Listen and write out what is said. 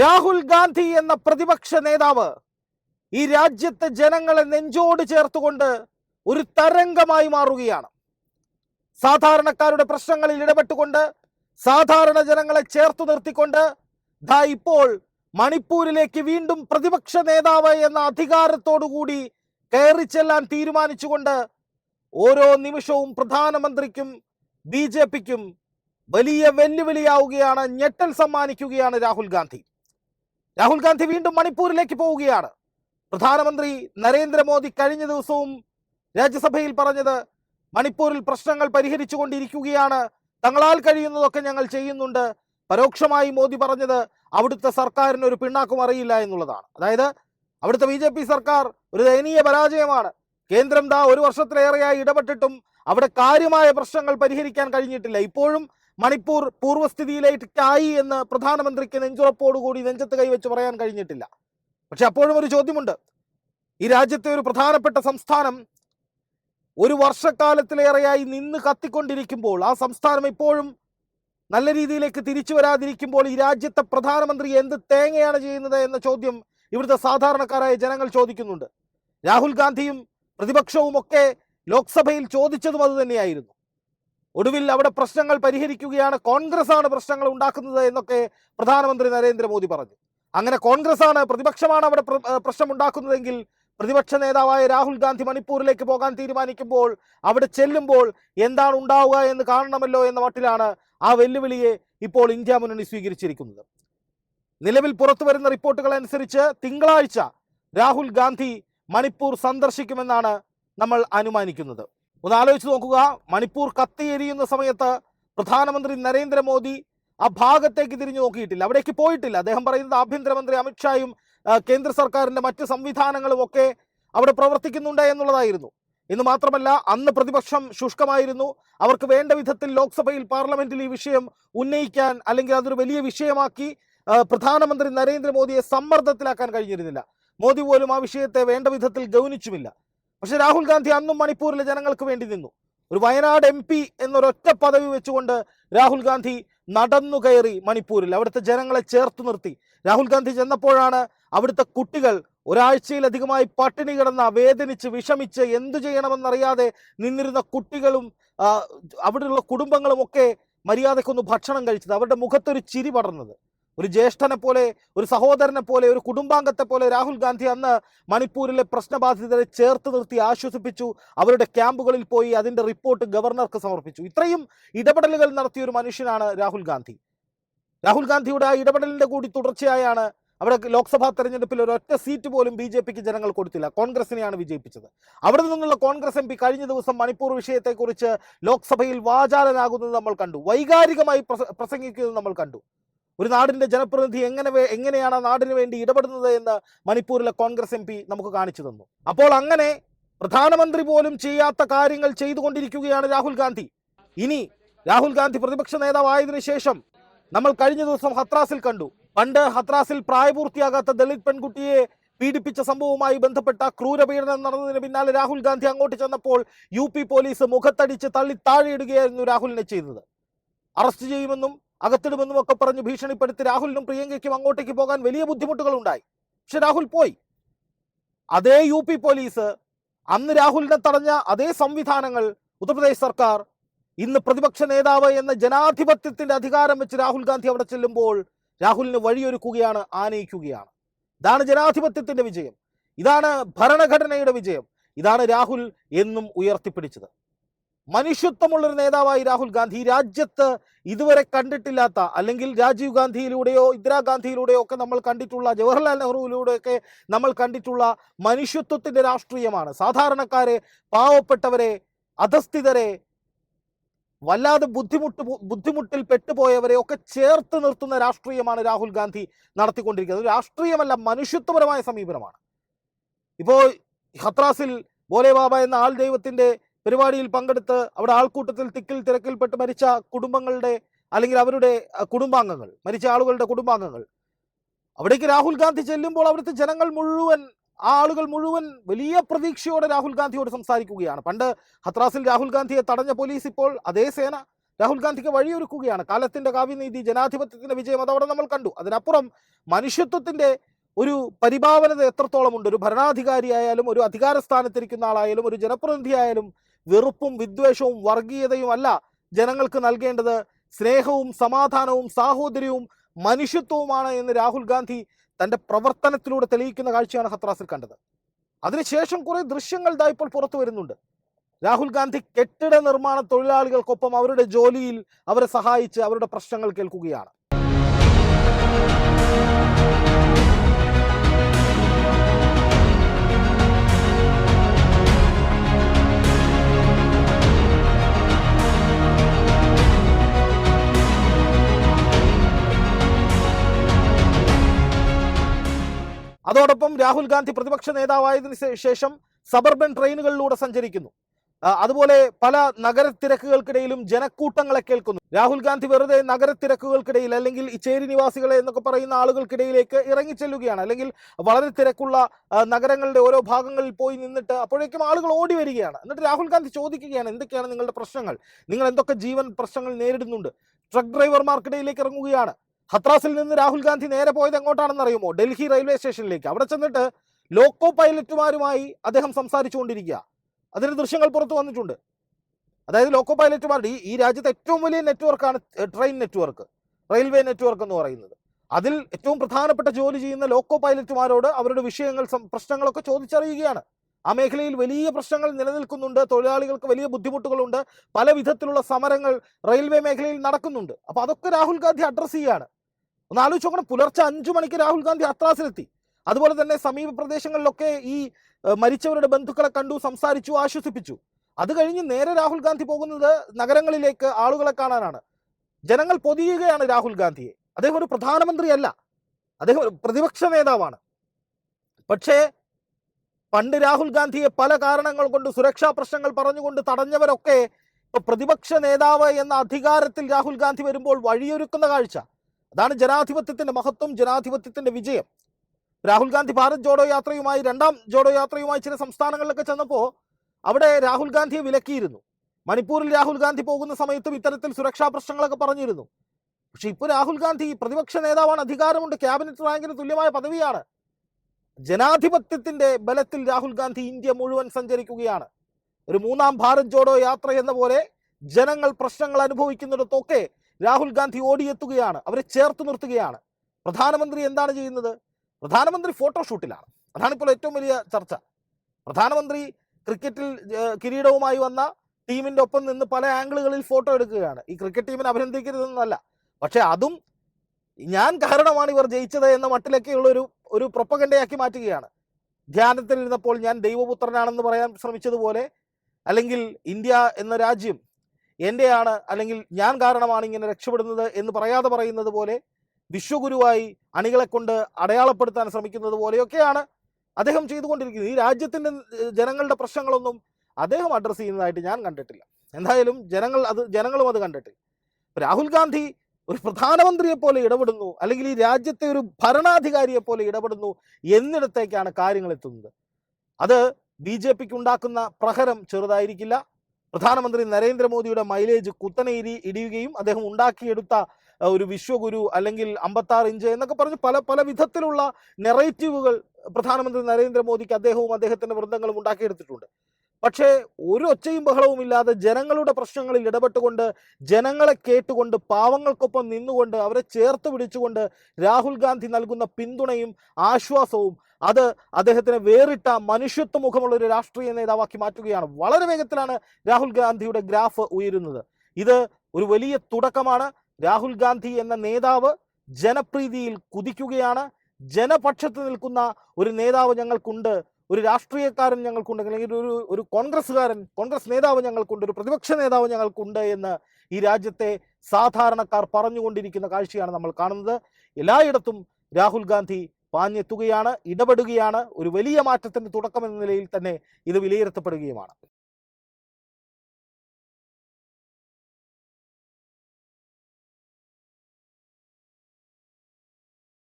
രാഹുൽ ഗാന്ധി എന്ന പ്രതിപക്ഷ നേതാവ് ഈ രാജ്യത്തെ ജനങ്ങളെ നെഞ്ചോട് ചേർത്തുകൊണ്ട് ഒരു തരംഗമായി മാറുകയാണ്. സാധാരണക്കാരുടെ പ്രശ്നങ്ങളിൽ ഇടപെട്ടുകൊണ്ട് സാധാരണ ജനങ്ങളെ ചേർത്ത് നിർത്തിക്കൊണ്ട് ദാ ഇപ്പോൾ മണിപ്പൂരിലേക്ക് വീണ്ടും പ്രതിപക്ഷ നേതാവ് എന്ന അധികാരത്തോടുകൂടി കയറി ചെല്ലാൻ തീരുമാനിച്ചുകൊണ്ട് ഓരോ നിമിഷവും പ്രധാനമന്ത്രിക്കും ബി വലിയ വെല്ലുവിളിയാവുകയാണ് ഞെട്ടൽ സമ്മാനിക്കുകയാണ് രാഹുൽ ഗാന്ധി. രാഹുൽ ഗാന്ധി വീണ്ടും മണിപ്പൂരിലേക്ക് പോവുകയാണ്. പ്രധാനമന്ത്രി നരേന്ദ്രമോദി കഴിഞ്ഞ ദിവസവും രാജ്യസഭയിൽ പറഞ്ഞത് മണിപ്പൂരിൽ പ്രശ്നങ്ങൾ പരിഹരിച്ചുകൊണ്ടിരിക്കുകയാണ്. തങ്ങളാൽ കഴിയുന്നതൊക്കെ ഞങ്ങൾ ചെയ്യുന്നുണ്ട്. പരോക്ഷമായി മോദി പറഞ്ഞത് അവിടുത്തെ സർക്കാരിന് ഒരു പിണ്ണാക്കും അറിയില്ല എന്നുള്ളതാണ്. അതായത് അവിടുത്തെ ബി ജെ പി സർക്കാർ ഒരു ദയനീയ പരാജയമാണ്. കേന്ദ്രം ദാ ഒരു വർഷത്തിലേറെയായി ഇടപെട്ടിട്ടും അവിടെ കാര്യമായ പ്രശ്നങ്ങൾ പരിഹരിക്കാൻ കഴിഞ്ഞിട്ടില്ല. ഇപ്പോഴും മണിപ്പൂർ പൂർവസ്ഥിതിയിലേക്കായി എന്ന് പ്രധാനമന്ത്രിക്ക് നെഞ്ചുറപ്പോടുകൂടി നെഞ്ചത്ത് കൈവച്ച് പറയാൻ കഴിഞ്ഞിട്ടില്ല. പക്ഷെ അപ്പോഴും ഒരു ചോദ്യമുണ്ട്. ഈ രാജ്യത്തെ ഒരു പ്രധാനപ്പെട്ട സംസ്ഥാനം ഒരു വർഷക്കാലത്തിലേറെയായി നിന്ന് കത്തിക്കൊണ്ടിരിക്കുമ്പോൾ ആ സംസ്ഥാനം ഇപ്പോഴും നല്ല രീതിയിലേക്ക് തിരിച്ചു വരാതിരിക്കുമ്പോൾ ഈ രാജ്യത്തെ പ്രധാനമന്ത്രി എന്ത് തേങ്ങയാണ് ചെയ്യുന്നത് എന്ന ചോദ്യം ഇവിടുത്തെ സാധാരണക്കാരായ ജനങ്ങൾ ചോദിക്കുന്നുണ്ട്. രാഹുൽ ഗാന്ധിയും പ്രതിപക്ഷവും ഒക്കെ ലോക്സഭയിൽ ചോദിച്ചതും അത് തന്നെയായിരുന്നു. ഒടുവിൽ അവിടെ പ്രശ്നങ്ങൾ പരിഹരിക്കുകയാണ്. കോൺഗ്രസ് ആണ് പ്രശ്നങ്ങൾ ഉണ്ടാക്കുന്നത് എന്നൊക്കെ പ്രധാനമന്ത്രി നരേന്ദ്രമോദി പറഞ്ഞു. അങ്ങനെ കോൺഗ്രസ് ആണ് പ്രതിപക്ഷമാണ് അവിടെ പ്രശ്നം ഉണ്ടാക്കുന്നതെങ്കിൽ പ്രതിപക്ഷ നേതാവായ രാഹുൽ ഗാന്ധി മണിപ്പൂരിലേക്ക് പോകാൻ തീരുമാനിക്കുമ്പോൾ അവിടെ ചെല്ലുമ്പോൾ എന്താണ് ഉണ്ടാവുക എന്ന് കാണണമല്ലോ എന്ന മട്ടിലാണ് ആ വെല്ലുവിളിയെ ഇപ്പോൾ ഇന്ത്യ മുന്നണി സ്വീകരിച്ചിരിക്കുന്നത്. നിലവിൽ പുറത്തു വരുന്ന റിപ്പോർട്ടുകൾ അനുസരിച്ച് തിങ്കളാഴ്ച രാഹുൽ ഗാന്ധി മണിപ്പൂർ സന്ദർശിക്കുമെന്നാണ് നമ്മൾ അനുമാനിക്കുന്നത്. ഒന്ന് ആലോചിച്ച് നോക്കുക. മണിപ്പൂർ കത്തിയെരിയുന്ന സമയത്ത് പ്രധാനമന്ത്രി നരേന്ദ്രമോദി ആ ഭാഗത്തേക്ക് തിരിഞ്ഞു നോക്കിയിട്ടില്ല. അവിടേക്ക് പോയിട്ടില്ല. അദ്ദേഹം പറയുന്നത് ആഭ്യന്തരമന്ത്രി അമിത്ഷായും കേന്ദ്ര സർക്കാരിന്റെ മറ്റ് സംവിധാനങ്ങളും ഒക്കെ അവിടെ പ്രവർത്തിക്കുന്നുണ്ട് എന്നുള്ളതായിരുന്നു. എന്ന് മാത്രമല്ല അന്ന് പ്രതിപക്ഷം ശുഷ്കമായിരുന്നു. അവർക്ക് വേണ്ട വിധത്തിൽ ലോക്സഭയിൽ പാർലമെന്റിൽ ഈ വിഷയം ഉന്നയിക്കാൻ അല്ലെങ്കിൽ അതൊരു വലിയ വിഷയമാക്കി പ്രധാനമന്ത്രി നരേന്ദ്രമോദിയെ സമ്മർദ്ദത്തിലാക്കാൻ കഴിഞ്ഞിരുന്നില്ല. മോദി പോലും ആ വിഷയത്തെ വേണ്ട വിധത്തിൽ ഗൗനിച്ചുമില്ല. പക്ഷെ രാഹുൽ ഗാന്ധി അന്നും മണിപ്പൂരിലെ ജനങ്ങൾക്ക് വേണ്ടി നിന്നു. ഒരു വയനാട് എം പി എന്നൊരൊറ്റ പദവി വെച്ചുകൊണ്ട് രാഹുൽ ഗാന്ധി നടന്നു കയറി മണിപ്പൂരിൽ. അവിടുത്തെ ജനങ്ങളെ ചേർത്ത് നിർത്തി. രാഹുൽ ഗാന്ധി ചെന്നപ്പോഴാണ് അവിടുത്തെ കുട്ടികൾ ഒരാഴ്ചയിലധികമായി പട്ടിണി കിടന്ന വേദനിച്ച് വിഷമിച്ച് എന്തു ചെയ്യണമെന്നറിയാതെ നിന്നിരുന്ന കുട്ടികളും അവിടെയുള്ള കുടുംബങ്ങളും ഒക്കെ മര്യാദക്കൊന്ന് ഭക്ഷണം കഴിച്ചത്. അവരുടെ മുഖത്തൊരു ചിരി പടർന്നത്. ഒരു ജ്യേഷ്ഠനെ പോലെ ഒരു സഹോദരനെ പോലെ ഒരു കുടുംബാംഗത്തെ പോലെ രാഹുൽ ഗാന്ധി അന്ന് മണിപ്പൂരിലെ പ്രശ്നബാധിതരെ ചേർത്ത് നിർത്തി ആശ്വസിപ്പിച്ചു. അവരുടെ ക്യാമ്പുകളിൽ പോയി അതിന്റെ റിപ്പോർട്ട് ഗവർണർക്ക് സമർപ്പിച്ചു. ഇത്രയും ഇടപെടലുകൾ നടത്തിയ ഒരു മനുഷ്യനാണ് രാഹുൽ ഗാന്ധി. രാഹുൽ ഗാന്ധിയുടെ ആ ഇടപെടലിന്റെ കൂടി തുടർച്ചയായാണ് അവിടെ ലോക്സഭാ തെരഞ്ഞെടുപ്പിൽ ഒരു ഒറ്റ സീറ്റ് പോലും ബി ജെ പിക്ക് ജനങ്ങൾ കൊടുത്തില്ല. കോൺഗ്രസിനെയാണ് വിജയിപ്പിച്ചത്. അവിടെ നിന്നുള്ള കോൺഗ്രസ് എം പി കഴിഞ്ഞ ദിവസം മണിപ്പൂർ വിഷയത്തെക്കുറിച്ച് ലോക്സഭയിൽ വാചാലനാകുന്നത് നമ്മൾ കണ്ടു. വൈകാരികമായി പ്രസ- പ്രസംഗിക്കുന്നത് നമ്മൾ കണ്ടു. ഒരു നാടിന്റെ ജനപ്രതിനിധി എങ്ങനെ എങ്ങനെയാണ് നാടിന് വേണ്ടി ഇടപെടുന്നത് എന്ന് മണിപ്പൂരിലെ കോൺഗ്രസ് എം നമുക്ക് കാണിച്ചു തന്നു. അപ്പോൾ അങ്ങനെ പ്രധാനമന്ത്രി പോലും ചെയ്യാത്ത കാര്യങ്ങൾ ചെയ്തുകൊണ്ടിരിക്കുകയാണ് രാഹുൽ ഗാന്ധി. ഇനി രാഹുൽ ഗാന്ധി പ്രതിപക്ഷ നേതാവായതിനു ശേഷം നമ്മൾ കഴിഞ്ഞ ദിവസം ഹത്രാസിൽ കണ്ടു. പണ്ട് ഹത്രാസിൽ പ്രായപൂർത്തിയാകാത്ത ദളിത് പെൺകുട്ടിയെ പീഡിപ്പിച്ച സംഭവവുമായി ബന്ധപ്പെട്ട ക്രൂരപീഡനം നടന്നതിന് പിന്നാലെ രാഹുൽ ഗാന്ധി അങ്ങോട്ട് ചെന്നപ്പോൾ യു പി പോലീസ് മുഖത്തടിച്ച് തള്ളി താഴെയിടുകയായിരുന്നു രാഹുലിനെ ചെയ്തത്. അറസ്റ്റ് ചെയ്യുമെന്നും അകത്തിടുമെന്നും ഒക്കെ പറഞ്ഞ് ഭീഷണിപ്പെടുത്തി രാഹുലിനും പ്രിയങ്കയ്ക്കും അങ്ങോട്ടേക്ക് പോകാൻ വലിയ ബുദ്ധിമുട്ടുകൾ ഉണ്ടായി പക്ഷെ രാഹുൽ പോയി. അതേ യു പി പോലീസ് അന്ന് രാഹുലിനെ തടഞ്ഞ അതേ സംവിധാനങ്ങൾ ഉത്തർപ്രദേശ് സർക്കാർ ഇന്ന് പ്രതിപക്ഷ നേതാവ് എന്ന ജനാധിപത്യത്തിന്റെ അധികാരം വെച്ച് രാഹുൽ ഗാന്ധി അവിടെ ചെല്ലുമ്പോൾ രാഹുലിന് വഴിയൊരുക്കുകയാണ് ആനയിക്കുകയാണ്. ഇതാണ് ജനാധിപത്യത്തിന്റെ വിജയം. ഇതാണ് ഭരണഘടനയുടെ വിജയം. ഇതാണ് രാഹുൽ എന്നും ഉയർത്തിപ്പിടിച്ചത്. മനുഷ്യത്വമുള്ളൊരു നേതാവായി രാഹുൽ ഗാന്ധി. രാജ്യത്ത് ഇതുവരെ കണ്ടിട്ടില്ലാത്ത അല്ലെങ്കിൽ രാജീവ് ഗാന്ധിയിലൂടെയോ ഇന്ദിരാഗാന്ധിയിലൂടെയോ ഒക്കെ നമ്മൾ കണ്ടിട്ടുള്ള ജവഹർലാൽ നെഹ്റുവിലൂടെയൊക്കെ നമ്മൾ കണ്ടിട്ടുള്ള മനുഷ്യത്വത്തിന്റെ രാഷ്ട്രീയമാണ്. സാധാരണക്കാരെ പാവപ്പെട്ടവരെ അധസ്ഥിതരെ വല്ലാതെ ബുദ്ധിമുട്ട് ബുദ്ധിമുട്ടിൽ പെട്ടുപോയവരെ ഒക്കെ ചേർത്ത് നിർത്തുന്ന രാഷ്ട്രീയമാണ് രാഹുൽ ഗാന്ധി നടത്തിക്കൊണ്ടിരിക്കുന്നത്. രാഷ്ട്രീയമല്ല മനുഷ്യത്വപരമായ സമീപനമാണ്. ഇപ്പോൾ ഹത്രാസിൽ ബോലെ ബാബ എന്ന ആൾ ദൈവത്തിന്റെ പരിപാടിയിൽ പങ്കെടുത്ത് അവിടെ ആൾക്കൂട്ടത്തിൽ തിക്കിൽ തിരക്കിൽപ്പെട്ട് മരിച്ച കുടുംബങ്ങളുടെ അല്ലെങ്കിൽ അവരുടെ കുടുംബാംഗങ്ങൾ മരിച്ച ആളുകളുടെ കുടുംബാംഗങ്ങൾ. അവിടേക്ക് രാഹുൽ ഗാന്ധി ചെല്ലുമ്പോൾ അവിടുത്തെ ജനങ്ങൾ മുഴുവൻ ആ ആളുകൾ മുഴുവൻ വലിയ പ്രതീക്ഷയോടെ രാഹുൽ ഗാന്ധിയോട് സംസാരിക്കുകയാണ്. പണ്ട് ഹത്രാസിൽ രാഹുൽ ഗാന്ധിയെ തടഞ്ഞ പോലീസ് ഇപ്പോൾ അതേ സേന. രാഹുൽ ഗാന്ധിക്ക് വഴിയൊരുക്കുകയാണ്. കാലത്തിന്റെ കാവ്യനീതി ജനാധിപത്യത്തിന്റെ വിജയം അതവിടെ നമ്മൾ കണ്ടു. അതിനപ്പുറം മനുഷ്യത്വത്തിന്റെ ഒരു പരിഭാവനത എത്രത്തോളം ഉണ്ട് ഒരു ഭരണാധികാരിയായാലും ഒരു അധികാര സ്ഥാനത്തിരിക്കുന്ന ആളായാലും ഒരു ജനപ്രതിനിധിയായാലും വെറുപ്പും വിദ്വേഷവും വർഗീയതയും അല്ല ജനങ്ങൾക്ക് നൽകേണ്ടത് സ്നേഹവും സമാധാനവും സാഹോദര്യവും മനുഷ്യത്വവുമാണ് എന്ന് രാഹുൽ ഗാന്ധി തന്റെ പ്രവർത്തനത്തിലൂടെ തെളിയിക്കുന്ന കാഴ്ചയാണ് ഹത്രാസിൽ കണ്ടത്. അതിനുശേഷം കുറെ ദൃശ്യങ്ങൾ ദാ ഇപ്പോൾ പുറത്തു വരുന്നുണ്ട്. രാഹുൽ ഗാന്ധി കെട്ടിട നിർമ്മാണ തൊഴിലാളികൾക്കൊപ്പം അവരുടെ ജോലിയിൽ അവരെ സഹായിച്ച് അവരുടെ പ്രശ്നങ്ങൾ കേൾക്കുകയാണ്. അതോടൊപ്പം രാഹുൽ ഗാന്ധി പ്രതിപക്ഷ നേതാവായതിനു ശേഷം സബർബൻ ട്രെയിനുകളിലൂടെ സഞ്ചരിക്കുന്നു. അതുപോലെ പല നഗരത്തിരക്കുകൾക്കിടയിലും ജനക്കൂട്ടങ്ങളെ കേൾക്കുന്നു. രാഹുൽ ഗാന്ധി വെറുതെ നഗരത്തിരക്കുകൾക്കിടയിൽ അല്ലെങ്കിൽ ഈ ചേരി നിവാസികളെ എന്നൊക്കെ പറയുന്ന ആളുകൾക്കിടയിലേക്ക് ഇറങ്ങിച്ചെല്ലുകയാണ് അല്ലെങ്കിൽ വളരെ തിരക്കുള്ള നഗരങ്ങളുടെ ഓരോ ഭാഗങ്ങളിൽ പോയി നിന്നിട്ട് അപ്പോഴേക്കും ആളുകൾ ഓടി വരികയാണ്. എന്നിട്ട് രാഹുൽ ഗാന്ധി ചോദിക്കുകയാണ് എന്തൊക്കെയാണ് നിങ്ങളുടെ പ്രശ്നങ്ങൾ? നിങ്ങൾ എന്തൊക്കെ ജീവൻ പ്രശ്നങ്ങൾ നേരിടുന്നുണ്ട്? ട്രക്ക് ഡ്രൈവർമാർക്കിടയിലേക്ക് ഇറങ്ങുകയാണ്. ഹത്രാസിൽ നിന്ന് രാഹുൽ ഗാന്ധി നേരെ പോയത് എങ്ങോട്ടാണെന്ന് അറിയുമോ? ഡൽഹി റെയിൽവേ സ്റ്റേഷനിലേക്ക്. അവിടെ ചെന്നിട്ട് ലോക്കോ പൈലറ്റുമാരുമായി അദ്ദേഹം സംസാരിച്ചുകൊണ്ടിരിക്കുക. അതിന് ദൃശ്യങ്ങൾ പുറത്തു വന്നിട്ടുണ്ട്. അതായത് ലോക്കോ പൈലറ്റുമാരുടെ ഈ രാജ്യത്തെ ഏറ്റവും വലിയ നെറ്റ്വർക്കാണ് ട്രെയിൻ നെറ്റ്വർക്ക്. റെയിൽവേ നെറ്റ്വർക്ക് എന്ന് പറയുന്നത്. അതിൽ ഏറ്റവും പ്രധാനപ്പെട്ട ജോലി ചെയ്യുന്ന ലോക്കോ പൈലറ്റുമാരോട് അവരുടെ വിഷയങ്ങൾ പ്രശ്നങ്ങളൊക്കെ ചോദിച്ചറിയുകയാണ്. ആ മേഖലയിൽ വലിയ പ്രശ്നങ്ങൾ നിലനിൽക്കുന്നുണ്ട്. തൊഴിലാളികൾക്ക് വലിയ ബുദ്ധിമുട്ടുകളുണ്ട്. പല വിധത്തിലുള്ള സമരങ്ങൾ റെയിൽവേ മേഖലയിൽ നടക്കുന്നുണ്ട്. അപ്പൊ അതൊക്കെ രാഹുൽ ഗാന്ധി അഡ്രസ് ചെയ്യാണ് ഒന്ന് ആലോചിച്ച് നോക്കണം. പുലർച്ചെ അഞ്ചു മണിക്ക് രാഹുൽ ഗാന്ധി അത്രാസിലെത്തി. അതുപോലെ തന്നെ സമീപ പ്രദേശങ്ങളിലൊക്കെ ഈ മരിച്ചവരുടെ ബന്ധുക്കളെ കണ്ടു സംസാരിച്ചു ആശ്വസിപ്പിച്ചു. അത് കഴിഞ്ഞ് നേരെ രാഹുൽ ഗാന്ധി പോകുന്നത് നഗരങ്ങളിലേക്ക് ആളുകളെ കാണാനാണ്. ജനങ്ങൾ പൊതിയുകയാണ് രാഹുൽ ഗാന്ധിയെ. അദ്ദേഹം ഒരു പ്രധാനമന്ത്രിയല്ല. അദ്ദേഹം ഒരു പ്രതിപക്ഷ നേതാവാണ്. പക്ഷേ പണ്ട് രാഹുൽ ഗാന്ധിയെ പല കാരണങ്ങൾ കൊണ്ട് സുരക്ഷാ പ്രശ്നങ്ങൾ പറഞ്ഞുകൊണ്ട് തടഞ്ഞവരൊക്കെ പ്രതിപക്ഷ നേതാവ് എന്ന അധികാരത്തിൽ രാഹുൽ ഗാന്ധി വരുമ്പോൾ വഴിയൊരുക്കുന്ന കാഴ്ച. അതാണ് ജനാധിപത്യത്തിന്റെ മഹത്വം ജനാധിപത്യത്തിന്റെ വിജയം. രാഹുൽ ഗാന്ധി ഭാരത് ജോഡോ യാത്രയുമായി രണ്ടാം ജോഡോ യാത്രയുമായി ചില സംസ്ഥാനങ്ങളിലൊക്കെ ചെന്നപ്പോൾ അവിടെ രാഹുൽ ഗാന്ധിയെ വിലക്കിയിരുന്നു. മണിപ്പൂരിൽ രാഹുൽ ഗാന്ധി പോകുന്ന സമയത്തും ഇത്തരത്തിൽ സുരക്ഷാ പ്രശ്നങ്ങളൊക്കെ പറഞ്ഞിരുന്നു. പക്ഷെ ഇപ്പോൾ രാഹുൽ ഗാന്ധി പ്രതിപക്ഷ നേതാവാണ് അധികാരമുണ്ട് ക്യാബിനറ്റ് റാങ്കിന് തുല്യമായ പദവിയാണ്. ജനാധിപത്യത്തിന്റെ ബലത്തിൽ രാഹുൽ ഗാന്ധി ഇന്ത്യ മുഴുവൻ സഞ്ചരിക്കുകയാണ്. ഒരു മൂന്നാം ഭാരത് ജോഡോ യാത്ര എന്ന പോലെ ജനങ്ങൾ പ്രശ്നങ്ങൾ അനുഭവിക്കുന്നിടത്തൊക്കെ രാഹുൽ ഗാന്ധി ഓടിയെത്തുകയാണ്. അവരെ ചേർത്ത് നിർത്തുകയാണ്. പ്രധാനമന്ത്രി എന്താണ് ചെയ്യുന്നത്? പ്രധാനമന്ത്രി ഫോട്ടോഷൂട്ടിലാണ്. അതാണ് ഇപ്പോൾ ഏറ്റവും വലിയ ചർച്ച. പ്രധാനമന്ത്രി ക്രിക്കറ്റിൽ കിരീടവുമായി വന്ന ടീമിന്റെ ഒപ്പം നിന്ന് പല ആംഗിളുകളിൽ ഫോട്ടോ എടുക്കുകയാണ്. ഈ ക്രിക്കറ്റ് ടീമിനെ അഭിനന്ദിക്കരുതെന്നല്ല. പക്ഷെ അതും ഞാൻ കാരണമാണ് ഇവർ ജയിച്ചത് എന്ന മട്ടിലൊക്കെയുള്ള ഒരു ഒരു പ്രൊപ്പഗണ്ടയാക്കി മാറ്റുകയാണ്. ധ്യാനത്തിൽ ഇരുന്നപ്പോൾ ഞാൻ ദൈവപുത്രനാണെന്ന് പറയാൻ ശ്രമിച്ചതുപോലെ അല്ലെങ്കിൽ ഇന്ത്യ എന്ന രാജ്യം എന്റെയാണ് അല്ലെങ്കിൽ ഞാൻ കാരണമാണ് ഇങ്ങനെ രക്ഷപ്പെടുന്നത് എന്ന് പറയാതെ പറയുന്നത് പോലെ വിശ്വഗുരുവായി അണികളെ കൊണ്ട് അടയാളപ്പെടുത്താൻ ശ്രമിക്കുന്നത് പോലെയൊക്കെയാണ് അദ്ദേഹം ചെയ്തുകൊണ്ടിരിക്കുന്നത്. ഈ രാജ്യത്തിന്റെ ജനങ്ങളുടെ പ്രശ്നങ്ങളൊന്നും അദ്ദേഹം അഡ്രസ്സ് ചെയ്യുന്നതായിട്ട് ഞാൻ കണ്ടിട്ടില്ല. എന്തായാലും ജനങ്ങൾ അത് ജനങ്ങളും അത് കണ്ടിട്ട് രാഹുൽ ഗാന്ധി ഒരു പ്രധാനമന്ത്രിയെ പോലെ ഇടപെടുന്നു അല്ലെങ്കിൽ ഈ രാജ്യത്തെ ഒരു ഭരണാധികാരിയെ പോലെ ഇടപെടുന്നു എന്നിടത്തേക്കാണ് കാര്യങ്ങൾ എത്തുന്നത്. അത് ബി ജെ പിക്ക് ഉണ്ടാക്കുന്ന പ്രഹരം ചെറുതായിരിക്കില്ല പ്രധാനമന്ത്രി നരേന്ദ്രമോദിയുടെ മൈലേജ് കുത്തനേരി ഇടിയുകയും അദ്ദേഹം ഉണ്ടാക്കിയെടുത്ത ഒരു വിശ്വഗുരു അല്ലെങ്കിൽ അമ്പത്താറ് ഇഞ്ച് എന്നൊക്കെ പറഞ്ഞ് പല പല വിധത്തിലുള്ള നെറേറ്റീവുകൾ പ്രധാനമന്ത്രി നരേന്ദ്രമോദിക്ക് അദ്ദേഹവും അദ്ദേഹത്തിന്റെ വൃന്ദങ്ങളും ഉണ്ടാക്കിയെടുത്തിട്ടുണ്ട്. പക്ഷേ ഒരു ഒച്ചയും ബഹളവും ഇല്ലാതെ ജനങ്ങളുടെ പ്രശ്നങ്ങളിൽ ഇടപെട്ടുകൊണ്ട് ജനങ്ങളെ കേട്ടുകൊണ്ട് പാവങ്ങൾക്കൊപ്പം നിന്നുകൊണ്ട് അവരെ ചേർത്ത് പിടിച്ചുകൊണ്ട് രാഹുൽ ഗാന്ധി നൽകുന്ന പിന്തുണയും ആശ്വാസവും അത് അദ്ദേഹത്തിന് വേറിട്ട മനുഷ്യത്വ മുഖമുള്ള ഒരു രാഷ്ട്രീയ നേതാവാക്കി മാറ്റുകയാണ്. വളരെ വേഗത്തിലാണ് രാഹുൽ ഗാന്ധിയുടെ ഗ്രാഫ് ഉയരുന്നത്. ഇത് ഒരു വലിയ തുടക്കമാണ്. രാഹുൽ ഗാന്ധി എന്ന നേതാവ് ജനപ്രീതിയിൽ കുതിക്കുകയാണ്. ജനപക്ഷത്ത് നിൽക്കുന്ന ഒരു നേതാവ് ഞങ്ങൾക്കുണ്ട്. ഒരു രാഷ്ട്രീയക്കാരൻ ഞങ്ങൾക്കുണ്ട്. അല്ലെങ്കിൽ ഒരു ഒരു കോൺഗ്രസ്സുകാരൻ കോൺഗ്രസ് നേതാവ് ഞങ്ങൾക്കുണ്ട്. ഒരു പ്രതിപക്ഷ നേതാവ് ഞങ്ങൾക്കുണ്ട് എന്ന് ഈ രാജ്യത്തെ സാധാരണക്കാർ പറഞ്ഞുകൊണ്ടിരിക്കുന്ന കാഴ്ചയാണ് നമ്മൾ കാണുന്നത്. എല്ലായിടത്തും രാഹുൽ ഗാന്ധി പാഞ്ഞെത്തുകയാണ് ഇടപെടുകയാണ് ഒരു വലിയ മാറ്റത്തിന്റെ തുടക്കം എന്ന നിലയിൽ തന്നെ ഇത് വിലയിരുത്തപ്പെടുകയുമാണ്.